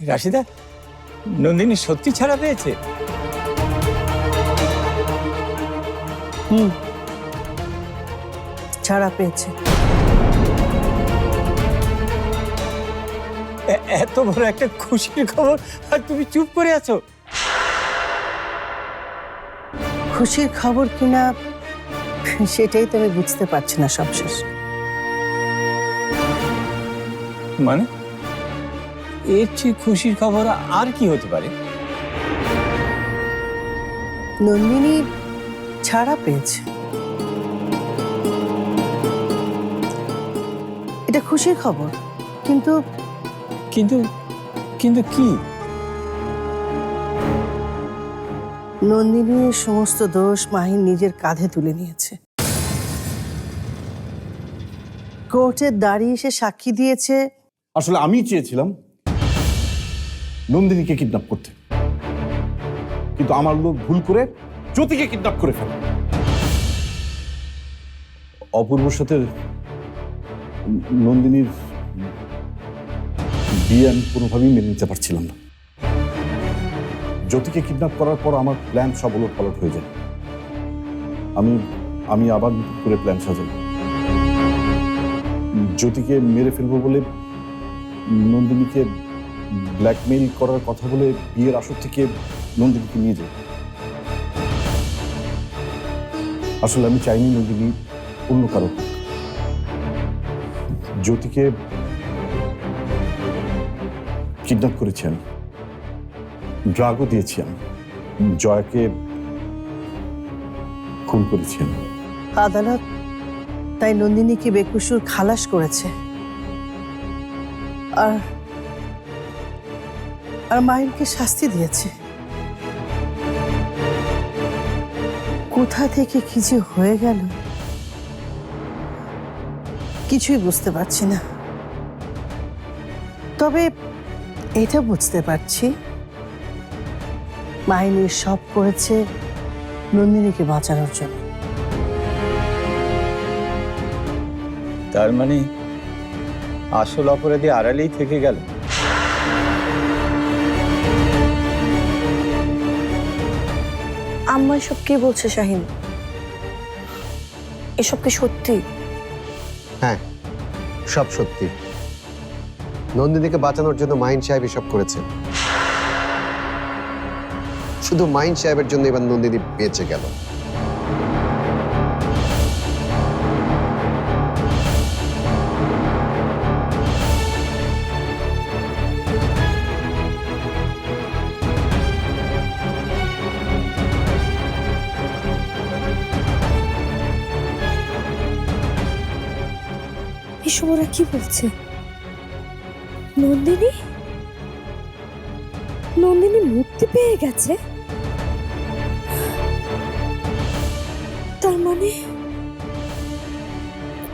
রাশিদা নন্দিনী সত্যি ছাড়া পেয়েছে? হুম। ছাড়া পেয়েছে। এত বড় একটা খুশির খবর আর তুমি চুপ করে আছো? খুশির খবর কিনা সেটাই তো আমি বুঝতে পারছি না সবশেষ। মানে? এর চেয়ে খুশির খবর আর কি হতে পারে? নন্দিনী ছাড়া পেয়েছে। এটা খুশির খবর কিন্তু কিন্তু কিন্তু কি? নন্দিনীর সমস্ত দোষ মাহিন নিজের কাঁধে তুলে নিয়েছে। কোর্টে দাঁড়িয়ে সে সাক্ষী দিয়েছে। আসলে আমি চেয়েছিলাম নন্দিনীকে কিডন্যাপ করতে। কিন্তু আমার লোক ভুল করে জ্যোতিকে কিডন্যাপ করে ফেলে। অপূর্বর সাথে নন্দিনীর বিয়ে আমি কোনোভাবেই মেনে নিতে পারছিলাম না। জ্যোতিকে কিডন্যাপ করার পর আমার প্ল্যান সব ওলট পালট হয়ে যায়। আমি আমি আবার করে প্ল্যান সাজাই। জ্যোতিকে মেরে ফেলব বলে নন্দিনীকে ব্ল্যাকমেইল করার কথা বলে বিয়ের আসর থেকে নন্দিনীকে নিয়ে যাই আসলে আমি চাইনি নন্দিনী অন্য কারও জ্যোতিকে কিডন্যাপ করেছি আমি। ড্রাগও দিয়েছি আমি। জয়াকে খুন করেছি আমি। আদালত তাই নন্দিনীকে বেকুসুর খালাস করেছে। আর আর মাহিনকে শাস্তি দিয়েছে। কোথা থেকে কি যে হয়ে গেল, কিছুই বুঝতে পারছি না। তবে এটা বুঝতে পারছি মাহিনী সব করেছে নন্দিনীকে বাঁচানোর জন্য। তার মানে আসল অপরাধী আড়ালেই থেকে গেল? আম্মা সব কি বলছে, শাহিন? এসব কি সত্যি? হ্যাঁ সব সত্যি। নন্দিনীকে বাঁচানোর জন্য মাইন সাহেব এসব করেছে। শুধু মাইন সাহেবের জন্য এবার নন্দিনী বেঁচে গেল। এসব কি বলছে? নন্দিনী? নন্দিনী মুক্তি পেয়ে গেছে? তার মানে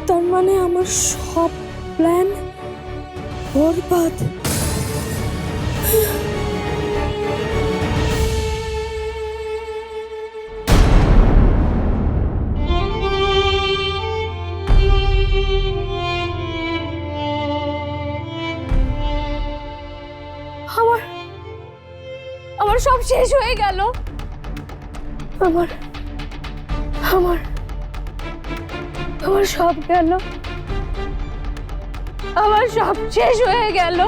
তার মানে আমার সব প্ল্যান বরবাদ। সব শেষ হয়ে গেল। আমার আমার আমার সব গেল। আমার সব শেষ হয়ে গেল।